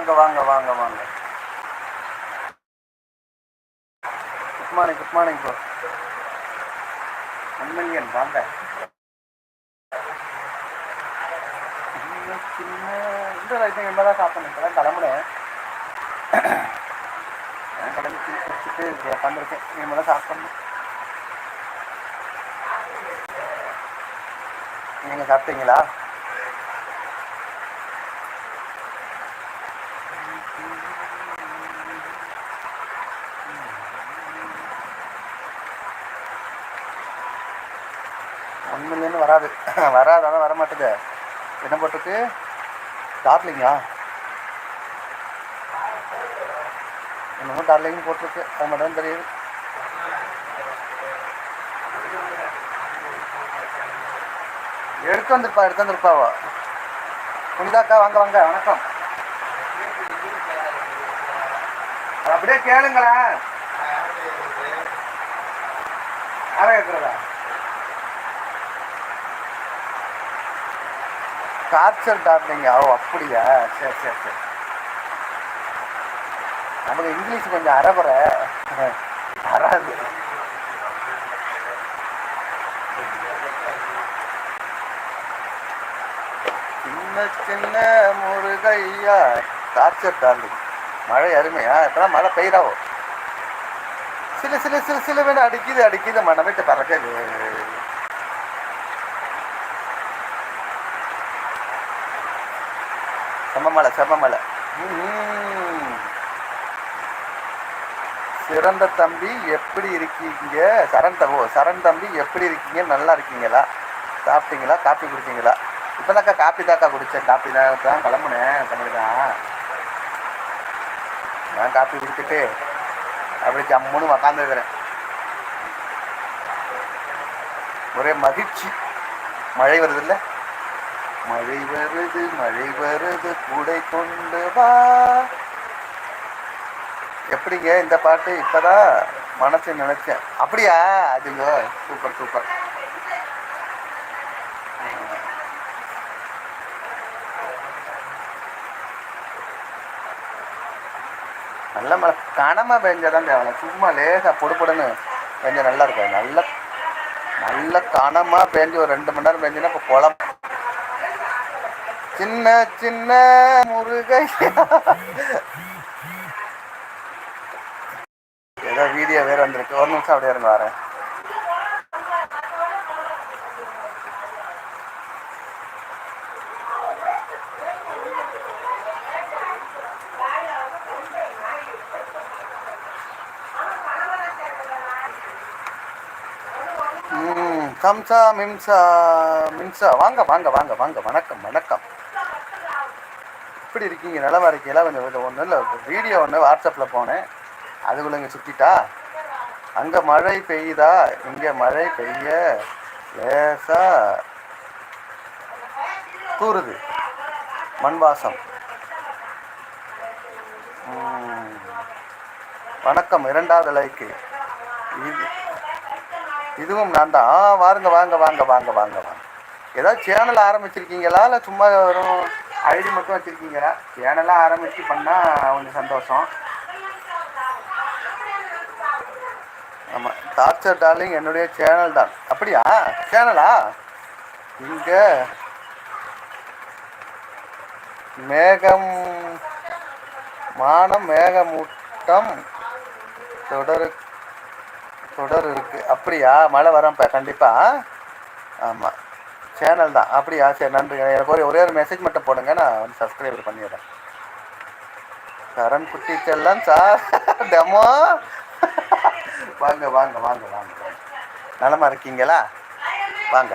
வாங்க வாங்க வாங்க வாங்க. Good morning good morning bro one வாங்க. இந்த ரைட்டிங் இனிமே தான் சாப்பிடணும் இப்போ தான் கிளம்புனேன். நான் கிளம்பி டீ குடிச்சிட்டு உட்காந்துருக்கேன் இனிமே தான் சாப்பிடணும் நீங்கள் சாப்பிட்டீங்களா? மில்லியன் அதான் வர மாட்டேது என்ன போட்டிருக்கு? டார்லிங்கா என்னமோ டார்லிங் போட்டிருக்கு. அது மட்டும் தெரியுது. எடுத்து வந்திருப்பா எடுத்து வந்திருப்பாவா? புனிதாக்கா வாங்க வாங்க வணக்கம். அப்படியே கேளுங்களேன். யாரை கேட்குறதா டார்ச்சர் டார்லிங்க ஓ அப்படியா? சரி சரி சரி. நமக்கு இங்கிலீஷ் கொஞ்சம் அறகுறை. வராது சின்ன சின்ன முருகையா. டார்ச்சர் டார்லிங் மழை அருமையா? இப்பெல்லாம் மழை பெய்யறாவோ சில சில சில சில வேணும் அடிக்குது அடிக்குது மனமிட்டு பறக்குது. செம்மமலை செம்மமலை. சிறந்த தம்பி எப்படி இருக்கீங்க? சரண் தம்பி சரண் தம்பி எப்படி இருக்கீங்க? நல்லா இருக்கீங்களா? சாப்பிட்டீங்களா? காப்பி குடிச்சீங்களா? இப்போ தாக்கா காப்பி தாக்கா குடித்தேன் காப்பி தான் தான் கிளம்புனேன். பண்ணிடுதான் நான் காப்பி குடிச்சிட்டு அப்படி ஜம்முன்னு உக்காந்துருக்கிறேன். ஒரே மகிழ்ச்சி. மழை வருது இல்லை மழை வருது மழை வருது கூடை கொண்டு வா. எப்படிங்க இந்த பாட்டு? இப்பதான் மனசு நினைச்சேன். அப்படியா? அதுங்க சூப்பர் சூப்பர். நல்ல மழை. கனமா பெஞ்சாதான் தேவை சும்மா லேசா பொடு பொடுன்னு பெஞ்சா நல்லா இருக்கும் நல்ல நல்ல கனமா பெஞ்சு ஒரு ரெண்டு மணி நேரம் பெஞ்சுன்னா இப்போ குழம்பு சின்ன சின்ன முருகை ஏதோ வீடியோ வேற வந்திருக்கு. ஒரு நிமிஷம் அப்படியே இருந்து வரேன். கம்சா மிம்சா மிம்சா. வாங்க வாங்க வாங்க வாங்க. வணக்கம் வணக்கம். எப்படி இருக்கீங்க? நலமா இருக்கீங்களா? கொஞ்சம் கொஞ்சம் ஒன்றும் இல்லை வீடியோ ஒன்று வாட்ஸ்அப்பில் போனேன். அதுக்குள்ள இங்கே சுற்றிட்டா அங்கே மழை பெய்யுதா? இங்கே மழை பெய்ய லேசாக தூறுது மண் வாசம் வணக்கம் இரண்டாவது லைக்கு இது இதுவும் நான் தான். ஆ வாருங்க வாங்க வாங்க வாங்க வாங்க வாங்க. ஏதாவது சேனல் ஆரம்பிச்சிருக்கீங்களா? இல்லை சும்மா வரும் ஐடி மட்டும் வச்சுருக்கீங்க. சேனலாக ஆரம்பித்து பண்ணால் கொஞ்சம் சந்தோஷம். ஆமாம் டார்ச்சர் டார்லிங் என்னுடைய சேனல் தான். அப்படியா? சேனலா? இங்கே மேகம் மானம் மேகமூட்டம் தொடரு தொடர் இருக்குது அப்படியா? மழை வரப்ப கண்டிப்பாக ஆமாம் சேனல் தான். அப்படியா சரி நன்றி. எனக்கு ஒரே ஒரே ஒரு மெசேஜ் மட்டும் போடுங்க. நான் வந்து சப்ஸ்கிரைபர் பண்ணிடுறேன். சரண் குட்டி செல்லாம் சார் டெமோ. வாங்க வாங்க வாங்க வாங்க. வாங்க நலமா இருக்கீங்களா? வாங்க.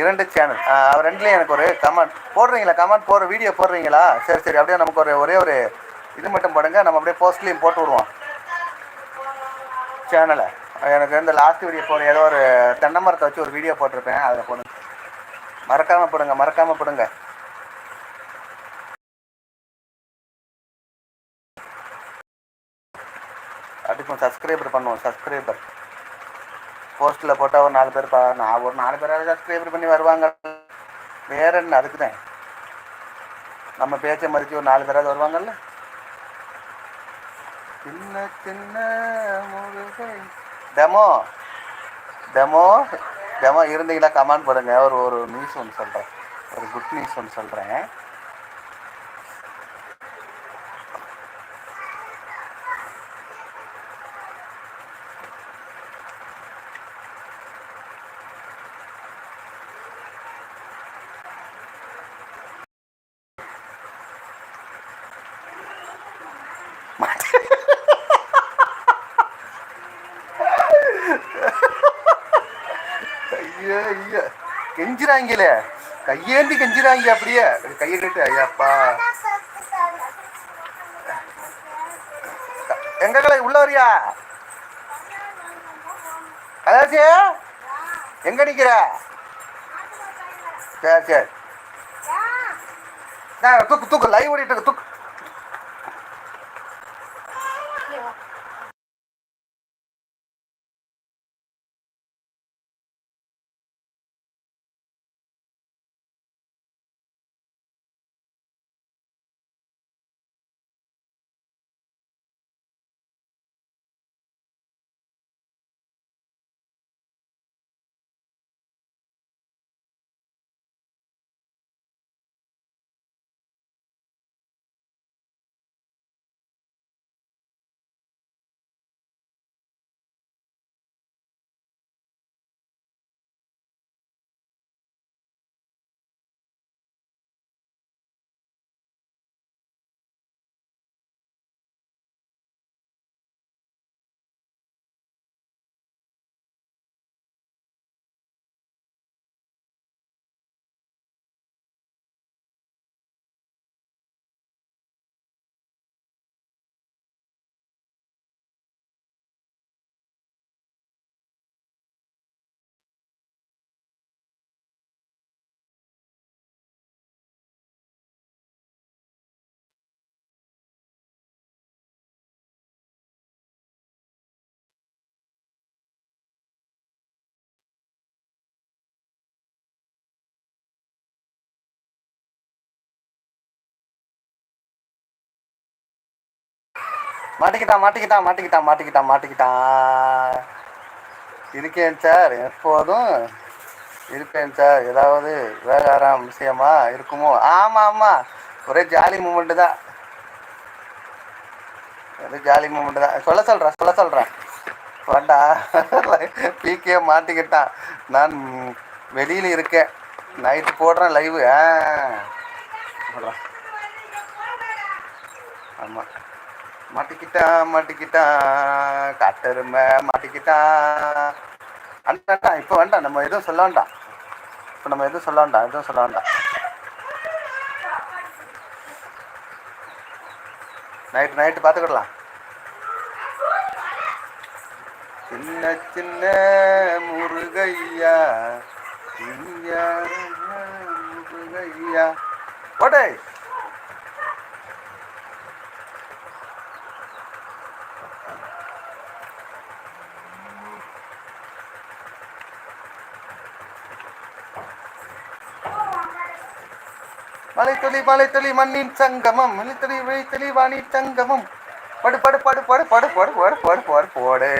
இரண்டு சேனல் ரெண்டுலேயும் எனக்கு ஒரு கமெண்ட் போடுறீங்களா? கமெண்ட் போடுற வீடியோ போடுறீங்களா? சரி சரி. அப்படியே நமக்கு ஒரு ஒரே ஒரு இது மட்டும் போடுங்க. நம்ம அப்படியே போஸ்ட்லேயும் போட்டு விடுவோம். சேனலை எனக்கு இந்த லாஸ்ட் வீடியோ போன ஏதோ ஒரு தென்னை மரத்தை வச்சு ஒரு வீடியோ போட்டிருப்பேன். அதில் போடுங்க. மறக்காமல் போடுங்க மறக்காமல் போடுங்க. அடிப்போம் சப்ஸ்கிரைபர் பண்ணுவோம் சப்ஸ்கிரைபர் போஸ்ட்டில் போட்டால் ஒரு நாலு பேர் பா நான் ஒரு நாலு பேராவது சப்ஸ்கிரைபர் பண்ணி வருவாங்க. வேற என்ன அதுக்கு தான் நம்ம பேச்சை மதித்து ஒரு நாலு பேராவது வருவாங்கல்ல? சின்ன சின்ன முருகை டெமோ டெமோ டெமோ இருந்தீங்களா? கமெண்ட் பண்ணுங்கள் ஒரு ஒரு நியூஸ் ஒன்று சொல்கிறேன் ஒரு குட் நியூஸ் ஒன்று சொல்கிறேன் ஐயா ஐயா கெஞ்சிராங்களே கையேந்தி கெஞ்சிராங்க அப்படியே. கையை கட்டு ஐயாப்பா. எங்க கலை உள்ள வரியா? கலாசி எங்க நிக்கிற? சரி சரி. நான் தூக்கு தூக்கு லைவ் ஓடிட்டு இருக்கு, தூக்கு. மாட்டிக்கிட்டான் மாட்டிக்கிட்டான் மாட்டிக்கிட்டான் மாட்டிக்கிட்டான் மாட்டிக்கிட்டான். இருக்கேன் சார் எப்போதும் இருப்பேன் சார். ஏதாவது விவகாரம் விஷயமா இருக்குமோ? ஆமாம் ஆமாம் ஒரே ஜாலி மூமெண்ட்டு தான். ஒரே ஜாலி மூமெண்ட்டு தான். சொல்ல சொல்கிறேன் சொல்ல சொல்கிறேன் வேண்டா பிகே மாட்டிக்கிட்டான். நான் வெளியில் இருக்கேன். நைட்டு போடுறேன் லைவு ஆ. ஆமாம் மாட்டிக்கிட்டா மாட்டிக்கிட்டா காட்டெருமை மாட்டிக்கிட்டா. அண்ணா இப்போ வேண்டாம் நம்ம எதுவும் சொல்ல வேண்டாம். இப்போ நம்ம எதுவும் சொல்ல வேண்டாம் எதுவும் சொல்ல வேண்டாம். நைட்டு நைட்டு பார்த்துக்கிடலாம். சின்ன சின்ன முருகையா முருகையா. ஓடே மலைத்துளி மலைத்துளி மண்ணின் சங்கமம் மலைத்துளி விழித்துளி வாணி சங்கமம் படு படு படு படு படு படு படு படு படு போடு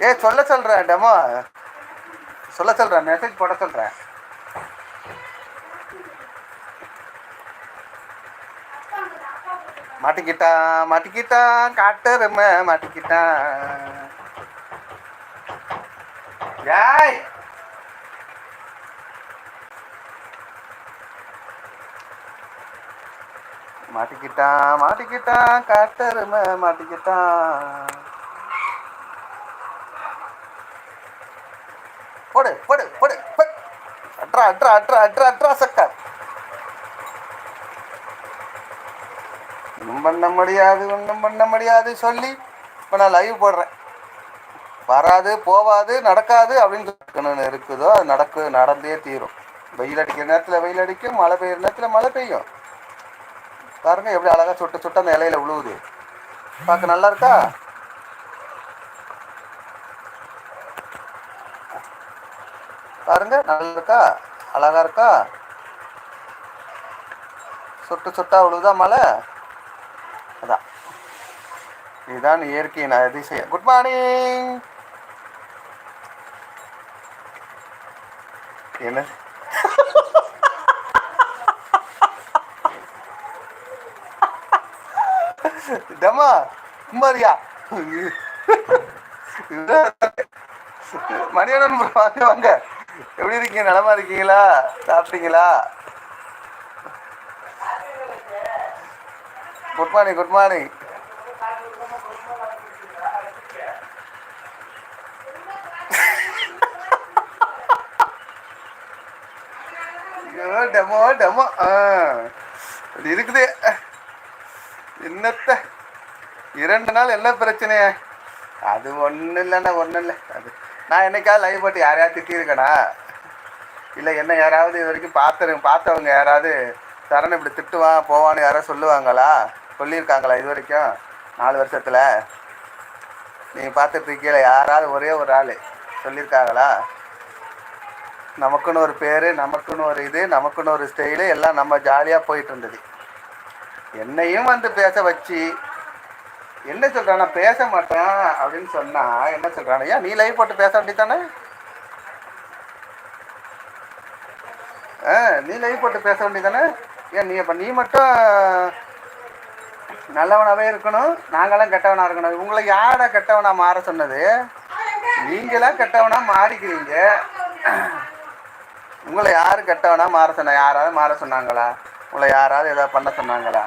ஏ சொல்ல சொல்றேன் டெமோ சொல்ல சொல்றேன் மெசேஜ் போட சொல்றேன் மாட்டிக்கிட்டான் மாட்டிக்கிட்டான் காட்டெருமை மாட்டிக்கிட்டான் ஏய்! மாட்டிக்கிட்டான் மாட்டிக்கிட்டான் காட்டெருமை மாட்டிக்கிட்டான் போடு போடு போடு போடு. அட்ரா அட்ரா அட்ரா அட்ரா அட்ரா சக். ஒன்றும் பண்ண முடியாது ஒன்றும் பண்ண முடியாது சொல்லி இப்போ நான் லைவ் போடுறேன். வராது போவாது நடக்காது அப்படின்னு இருக்குதோ அது நடக்கு நடந்தே தீரும். வெயில் அடிக்கிற நேரத்தில் வெயில் அடிக்கும் மழை பெய்யுற நேரத்தில் மழை பெய்யும். பாருங்க எப்படி அழகாக சுட்டு சுட்டு அந்த இலையில விழுவுது பார்க்க நல்லா இருக்கா? பாருங்க நல்லா இருக்கா? அழகா இருக்கா? சொட்டு சுட்டா விழுதா மழை? இதுதான் இயற்கையின் அதிசயம். குட் மார்னிங் என்ன? டம்மா குமாரியா? மணியனன் வாங்க வாங்க. எப்படி இருக்கீங்க? நலமா இருக்கீங்களா? சாப்பிட்டீங்களா? குட் மார்னிங் குட் மார்னிங் ஐயோ டெமோ டெமோ ஆ. இது இருக்குது. என்னத்த இரண்டு நாள் என்ன பிரச்சனையே? அது ஒன்றும் இல்லைண்ணா ஒன்றும் இல்லை. அது நான் என்னைக்காவது லைவ் போட்டு யாரையாவது திட்டியிருக்கேனா? இல்லை என்ன யாராவது இது வரைக்கும் பார்த்து பார்த்தவங்க யாராவது சரண் இப்படி திட்டுவான் போவான்னு யாராவது சொல்லுவாங்களா? சொல்லியிருக்காங்களா இது வரைக்கும்? நாலு வருஷத்தில். நீங்கள் பார்த்துட்டு இருக்கீங்களா யாராவது ஒரே ஒரு ஆள் சொல்லியிருக்காங்களா? நமக்குன்னு ஒரு பேர் நமக்குன்னு ஒரு இது நமக்குன்னு ஒரு ஸ்டைலு எல்லாம் நம்ம ஜாலியாக போயிட்டு இருந்தது. என்னையும் வந்து பேச வச்சு என்ன சொல்கிறான் பேச மாட்டேன் அப்படின்னு சொன்னால் என்ன சொல்கிறான் ஏன் நீ லைவ் போட்டு பேச வேண்டியதானே ஆ நீ லைவ் போட்டு பேச வேண்டியதானே ஏன் நீ அப்போ நீ மட்டும் நல்லவனாகவே இருக்கணும் நாங்களாம் கெட்டவனாக இருக்கணும். உங்களை யாரை கெட்டவனாக மாற சொன்னது? நீங்களாம் கெட்டவனாக மாறிக்கிறீங்க. உங்களை யார் கெட்டவனா மாற சொன்ன யாராவது மாற சொன்னாங்களா? உங்களை யாராவது ஏதாவது பண்ண சொன்னாங்களா?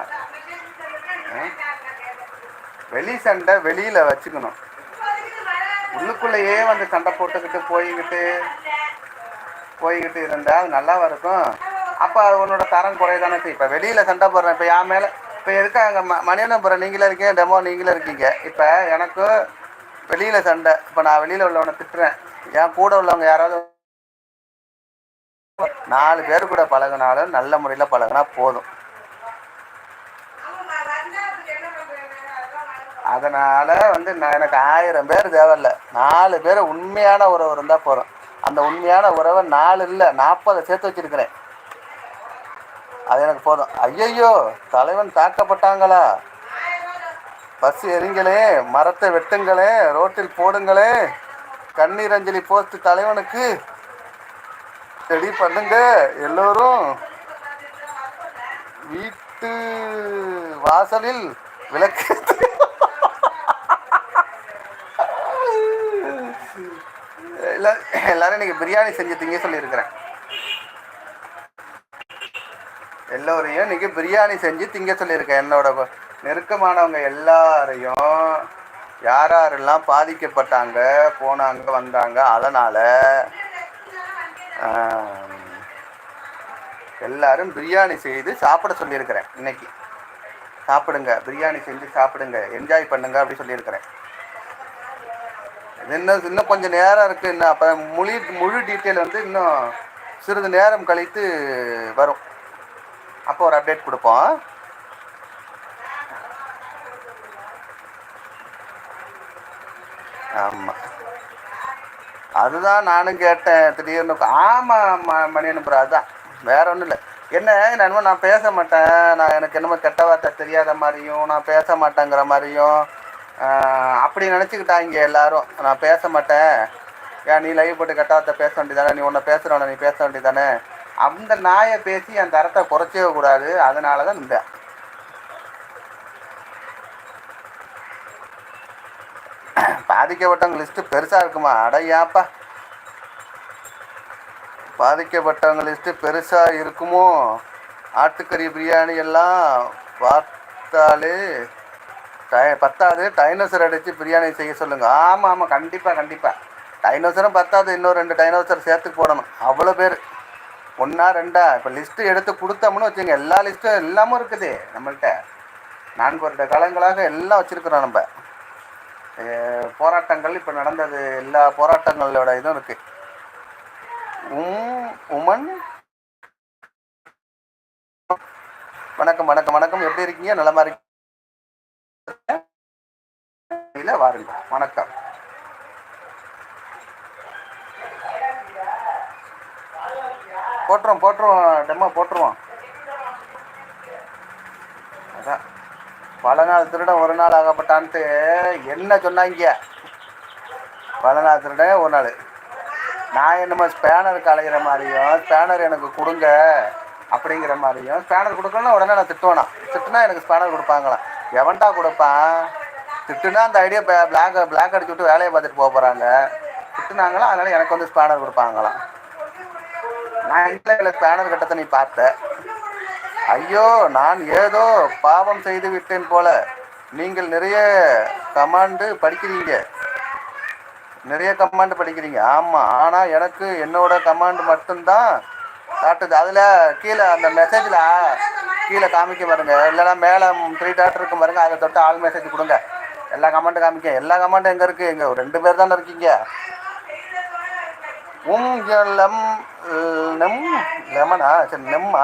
வெளி சண்டை வெளியில் வச்சுக்கணும். உள்ளுக்குள்ளேயே வந்து சண்டை போட்டுக்கிட்டு போய்கிட்டு போய்கிட்டு இருந்தால் அது நல்லாவா இருக்கும்? அப்போ அது உன்னோட தரம் குறையதானே செய்யும். இப்போ வெளியில் சண்டை போடுறேன். இப்போ என் மேலே இப்போ இருக்காங்க ம மணியனபுரம் நீங்களே இருக்கீங்க டெமோ நீங்களே இருக்கீங்க. இப்போ எனக்கு வெளியில் சண்டை இப்போ நான் வெளியில் உள்ளவனை திட்டுறேன். என் கூட உள்ளவங்க யாராவது நாலு பேர் கூட பழகினாலும் நல்ல முறையில் பழகினா போதும். அதனால் வந்து நான் எனக்கு ஆயிரம் பேர் தேவையில்ல. நாலு பேர் உண்மையான உறவு இருந்தால் போதும். அந்த உண்மையான உறவை நாலு இல்லை நாற்பதை சேர்த்து வச்சிருக்கிறேன். அது எனக்கு போதும். ஐயையோ தலைவன் தாக்கப்பட்டாங்களா? பஸ் எரிங்களே மரத்தை வெட்டுங்களே ரோட்டில் போடுங்களே கண்ணீர் அஞ்சலி போஸ்ட் தலைவனுக்கு. ஸ்டடி பண்ணுங்க. எல்லோரும் வீட்டு வாசலில் விளக்கு எல்லா- எல்லாரும் இன்னைக்கு பிரியாணி செஞ்சு திங்க சொல்லியிருக்கிறேன். எல்லோரையும் இன்னைக்கு பிரியாணி செஞ்சு திங்க சொல்லியிருக்கேன். என்னோட நெருக்கமானவங்க எல்லாரையும் யார் யாரெல்லாம் பாதிக்கப்பட்டாங்க போனாங்க வந்தாங்க அதனால் எல்லாரும் பிரியாணி செய்து சாப்பிட சொல்லியிருக்கிறேன் இன்னைக்கு. சாப்பிடுங்க பிரியாணி செஞ்சு சாப்பிடுங்க என்ஜாய் பண்ணுங்க அப்படி சொல்லியிருக்கிறேன். இன்னும் இன்னும் கொஞ்சம் நேரம் இருக்குது இன்னும் அப்போ முழு முழு டீட்டெயில் வந்து இன்னும் சிறிது நேரம் கழித்து வரும். அப்போ ஒரு அப்டேட் கொடுப்போம். ஆமாம் அதுதான் நானும் கேட்டேன். திடீர்னு ஆமாம் ம மணியன் ப்ரோ அதுதான் வேற ஒன்றும் இல்லை. என்ன என்னமோ நான் பேச மாட்டேன். நான் எனக்கு என்னமோ கெட்ட வார்த்தை தெரியாத மாதிரியும் நான் பேச மாட்டேங்கிற மாதிரியும் அப்படி நினச்சிக்கிட்டாங்க எல்லாரும். நான் பேச மாட்டேன். ஏன் நீ லைவ் போட்டு கெட்ட வார்த்தை பேச வேண்டியதானே? நீ உன்னை பேசுகிறவன நீ பேச வேண்டியதானே? அந்த நாயை பேசி என் தரத்தை குறைச்சவே கூடாது அதனால தான் இந்த பாதிக்கப்பட்டவங்க லிஸ்ட்டு பெருசாக இருக்குமா? அடையாப்பா. பாதிக்கப்பட்டவங்க லிஸ்ட்டு பெருசாக இருக்குமோ? ஆட்டுக்கறி பிரியாணி எல்லாம் பார்த்தாலே டை பத்தாது. டைனோசர் அடித்து பிரியாணி செய்ய சொல்லுங்கள் ஆமாம் ஆமாம் கண்டிப்பாக கண்டிப்பாக டைனோசரும் பத்தாது. இன்னும் ரெண்டு டைனோசர் சேர்த்து போடணும். அவ்வளோ பேர். ஒன்றா ரெண்டா? இப்போ லிஸ்ட்டு எடுத்து கொடுத்தோம்னு வச்சுங்க எல்லா லிஸ்ட்டும் எல்லாமும் இருக்குது நம்மள்கிட்ட நான்கு வருட காலங்களாக எல்லாம் வச்சுருக்குறோம் நம்ம. போராட்டங்கள் இப்போ நடந்தது எல்லா போராட்டங்களோட இதுவும் இருக்கு. உம் உமன். வணக்கம் வணக்கம் வணக்கம். எப்படி இருக்கீங்க? நலமா இருக்கீங்க? இல்லை வாருங்க வணக்கம். போட்டுருவோம் போட்டுருவோம். டெம்மோ போட்டுருவோம். அதான். பல நாள் திருடன் ஒரு நாள் ஆகப்பட்டான்ட்டு என்ன சொன்னாங்க? பல நாள் திருடன் ஒரு நாள். நான் என்னமோ ஸ்பேனர் கலைகிற மாதிரியும் ஸ்பேனர் எனக்கு கொடுங்க அப்படிங்கிற மாதிரியும் ஸ்பேனர் கொடுக்கணும்னா உடனே நான் திட்டுவேனா. திட்டுனா எனக்கு ஸ்பேனர் கொடுப்பாங்களாம். எவன்டா கொடுப்பான்? திட்டுனா அந்த ஐடியா பிளாக் பிளாக் அடிச்சு விட்டு வேலையை பார்த்துட்டு போக போகிறாங்க திட்டுனாங்களா? அதனால எனக்கு வந்து ஸ்பேனர் கொடுப்பாங்களாம். நான் இல்லை ஸ்பேனர் கட்டத்தை நீ பார்த்த. ஐயோ நான் ஏதோ பாவம் செய்து விட்டேன் போல. நீங்கள் நிறைய கமாண்டு படிக்கிறீங்க. நிறைய கமாண்டு படிக்கிறீங்க. ஆமாம் ஆனால் எனக்கு என்னோட கமாண்டு மட்டும்தான் காட்டுது. அதில் கீழே அந்த மெசேஜில் கீழே காமிக்க பாருங்க. இல்லைன்னா மேலே த்ரீ டாட் இருக்கும் பாருங்க. அதை தொட்டு ஆள் மெசேஜ் கொடுங்க. எல்லா கமெண்ட்டும் காமிக்க எல்லா கமெண்ட்டும் எங்கே இருக்குது எங்கே ரெண்டு பேர் தானே இருக்கீங்க. உம் லெம் நெம் லெமனா சரி நெம்மா?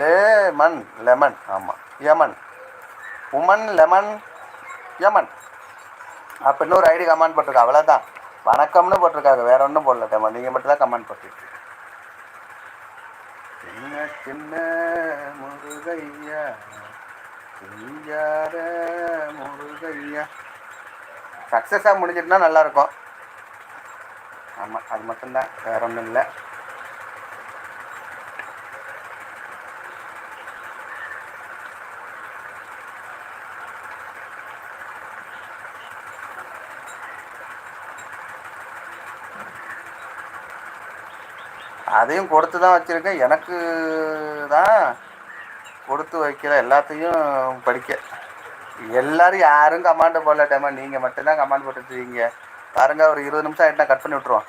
லேமன் லெமன் ஆமாம் யமன் உமன் லெமன் யமன் அப்போ இன்னொரு ஐடி கமெண்ட் போட்டிருக்கா. அவ்வளோதான் வணக்கம்னு போட்டிருக்காங்க. வேற ஒன்றும் போடல தேமா நீங்கள் மட்டும் தான் கமெண்ட் போட்டிருக்கீங்க. சின்ன சின்ன முருகையா சிங்கார முருகையா. சக்ஸஸாக முடிஞ்சிட்டுனா நல்லாயிருக்கும் ஆமாம் அது மட்டும்தான். வேற ஒன்றும் இல்லை. அதையும் கொடுத்து தான் வச்சுருக்கேன். எனக்கு தான் கொடுத்து வைக்கிற எல்லாத்தையும் படிக்க. எல்லாரும் யாரும் கமாண்ட் போடலாட்டேம்மா நீங்கள் மட்டும்தான் கமாண்ட் போட்டுருக்கீங்க பாருங்க ஒரு இருபது நிமிஷம் ஆகிட்டா கட் பண்ணி விட்ருவோம்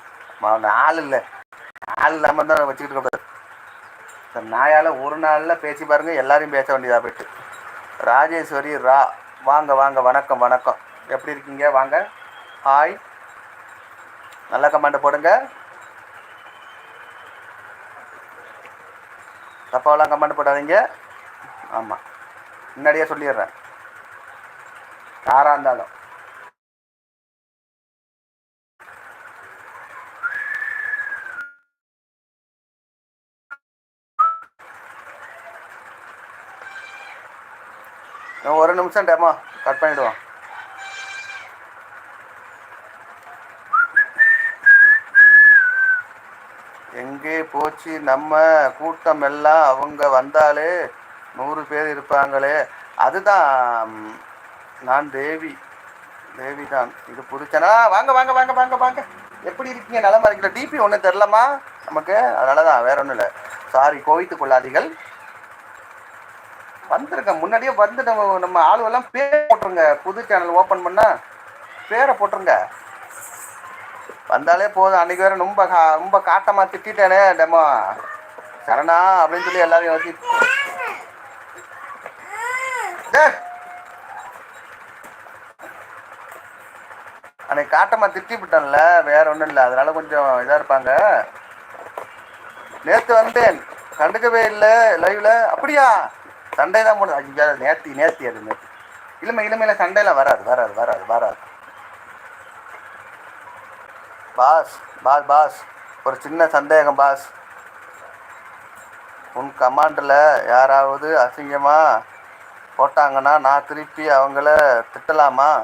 நாள் இல்லை. நாள் இல்லாமல் தான் வச்சுக்கிட்டு இருக்க இந்த நாயால் ஒரு நாளில் பேசி பாருங்கள் எல்லாரையும் பேச வேண்டியதாக போயிட்டு. ராஜேஸ்வரி ரா வாங்க வாங்க வணக்கம் வணக்கம். எப்படி இருக்கீங்க? வாங்க. ஹாய் நல்ல கமாண்ட் போடுங்க. தப்பாவெல்லாம் கமெண்ட் போடாதீங்க. ஆமாம் முன்னாடியே சொல்லிடுறேன். யாராக இருந்தாலும். ஒரு நிமிஷம் டேமா. கட் பண்ணிவிடுவோம் எங்கே போச்சு? நம்ம கூட்டம் எல்லாம் அவங்க வந்தாலே நூறு பேர் இருப்பாங்களே. அதுதான் நான் தேவி. தேவி தான் இது புதுச்சனா வாங்க வாங்க வாங்க வாங்க வாங்க. எப்படி இருக்கீங்க? நலமா இருக்கீங்க டிபி ஒன்றும் தெரிலமா நமக்கு. அதனால தான் வேற ஒன்றும் இல்லை. சாரி கோவித்து கொள்ளாதீர்கள். வந்திருக்கேன் முன்னாடியே வந்து நம்ம நம்ம ஆளுவெல்லாம் பேர் போட்டுருங்க. புது சேனல் ஓப்பன் பண்ணால் பேரை போட்டுருங்க. வந்தாலே போதும். அன்றைக்கி வேறு ரொம்ப கா- ரொம்ப காட்டமாக திட்டேனே டெமோ. சரணா அப்படின்னு சொல்லி எல்லாரையும் யோசி அன்னைக்கு காட்டமாக திட்டி விட்டேன்ல வேற ஒன்றும் இல்லை. அதனால கொஞ்சம் இதாக இருப்பாங்க. நேற்று வந்தேன். கண்டுக்கவே இல்லை லைவில் அப்படியா? சண்டே தான் போடுது. ஐயா நேத்தி நேத்தி அது நேத்தி. இல்லைம்மா இனிமேல வராது வராது வராது வராது. Boss boss boss. ஒரு சின்ன சந்தேகம் பாஸ். உன் கமாண்டில் யாராவது அசிங்கமாக போட்டாங்கன்னா நான் திருப்பி அவங்கள திட்டலாமா?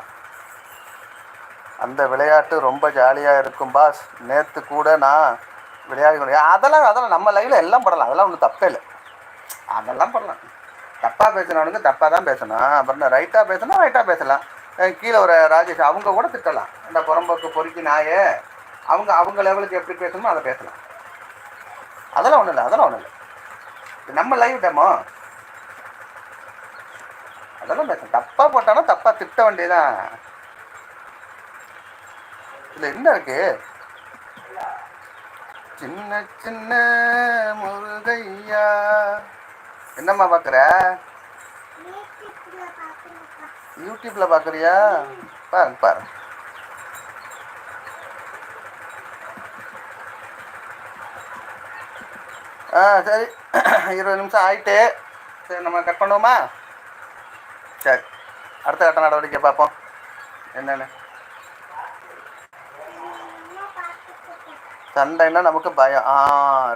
அந்த விளையாட்டு ரொம்ப ஜாலியாக இருக்கும் பாஸ். நேற்று கூட நான் விளையாடி கொண்டு- அதெல்லாம் அதெல்லாம் நம்ம லைவில் எல்லாம் படலாம். அதெல்லாம் ஒன்றும் தப்பே இல்லை. அதெல்லாம் படலாம். தப்பாக பேசினவனுக்கு தப்பாக தான் பேசணும். அப்புறம் ரைட்டாக பேசணும் ரைட்டாக பேசலாம். கீழே ஒரு ராஜேஷ் அவங்க கூட திட்டலாம். இந்த புறம்போக்கு பொறுக்கி நாயே. அவங்க அவங்க லெவலுக்கு எப்படி பேசணுமோ அதை பேசலாம். அதெல்லாம் ஒன்றும் இல்லை அதெல்லாம் ஒன்றும் இல்லை. நம்ம லைவ் டேமோ அதெல்லாம் பேசணும் தப்பாக போட்டானா தப்பாக திட்ட வேண்டியதான் இதில் என்ன இருக்கு? சின்ன சின்ன முருகையா. என்னம்மா பார்க்குற யூடியூப்ல பார்க்குறியா பாருங்க பாருங்க. ஆ சரி. இருபது நிமிஷம் ஆயிட்டு. சரி நம்ம கட் பண்ணுவோமா? சரி. அடுத்த கட்ட நடவடிக்கை பார்ப்போம். என்னென்ன? சண்டைன்னா நமக்கு பயம்? ஆ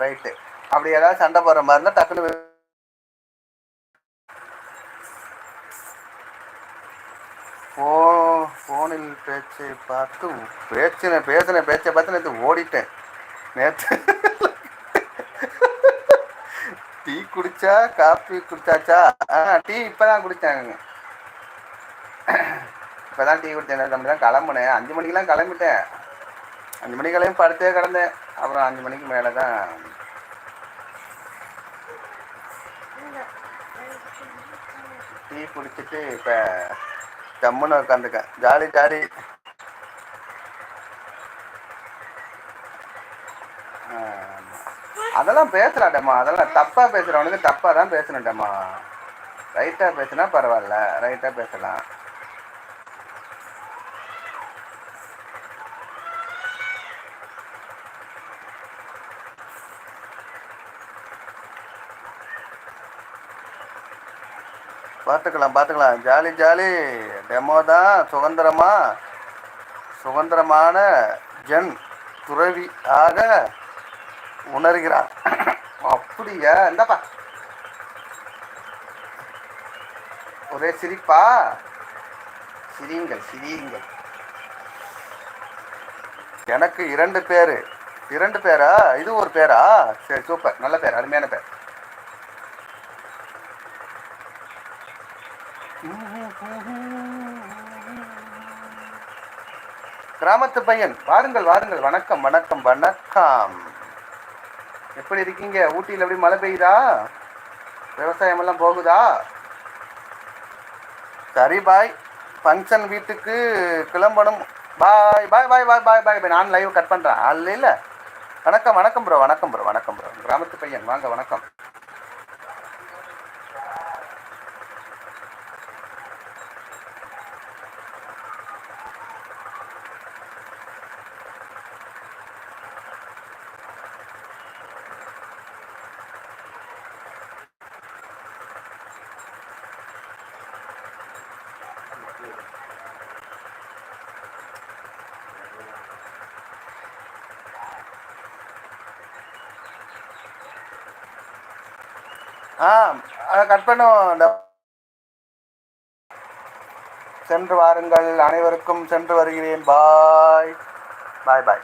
ரைட்டு அப்படி ஏதாவது சண்டை போடுற மாதிரி இருந்தால் டக்குனு போ ஃபோனில் பேச்சை பார்த்து பேச்சின பேசின பேச்சை பார்த்து நேற்று ஓடிட்டேன். நேற்று டீ குடிச்சா காஃபி குடிச்சாச்சா? ஆ டீ இப்போ தான் குடித்தாங்க இப்போ தான் டீ குடித்தேன் தம்பி தான் கிளம்புனேன் அஞ்சு மணிக்கெலாம் கிளம்பிட்டேன். அஞ்சு மணிக்கு கிளம்பி படுத்தே கிடந்தேன். அப்புறம் அஞ்சு மணிக்கு மேலே தான் டீ குடிச்சிட்டு இப்போ ஜம்முன்னு உட்காந்துக்கேன் ஜாலி ஜாலி. அதெல்லாம் பேசுறாட்டம்மா அதெல்லாம் தப்பா பேசுறவனுக்கு தப்பா தான் பேசணுட்டம்மா ரைட்டா பேசுனா பரவாயில்ல. ரைட்டா பேசலாம். பார்த்துக்கலாம் பார்த்துக்கலாம். Jolly jolly. டெமோ தான் சுதந்திரமா சுதந்திரமான ஜென் துறவி ஆக உணர்கிறார். அப்படியா? இந்தப்பா. ஒரே சிரிப்பா? சிரியுங்கள் சிரியுங்கள். எனக்கு இரண்டு பேரு. இரண்டு பேரா? இது ஒரு பேரா? சரி சூப்பர். நல்ல பேர் அருமையான பேர். கிராமத்து பையன் வாருங்கள் வாருங்கள். வணக்கம் வணக்கம் வணக்கம். எப்படி இருக்கீங்க? ஊட்டியில் எப்படி மழை பெய்யுதா? விவசாயம் எல்லாம் போகுதா? சரி பாய் ஃபங்க்ஷன் வீட்டுக்கு கிளம்பணும். பாய் பாய் பாய் பாய் பாய் பாய் நான் லைவ் கட் பண்ணுறேன் அல்ல இல்லை. வணக்கம் வணக்கம் ப்ரோ வணக்கம் ப்ரோ வணக்கம் ப்ரோ கிராமத்து பையன். வாங்க வணக்கம். ஆ அதை கட் பண்ணுவோம். சென்று வாருங்கள். அனைவருக்கும் சென்று வருகிறேன். பாய். பாய் பாய்.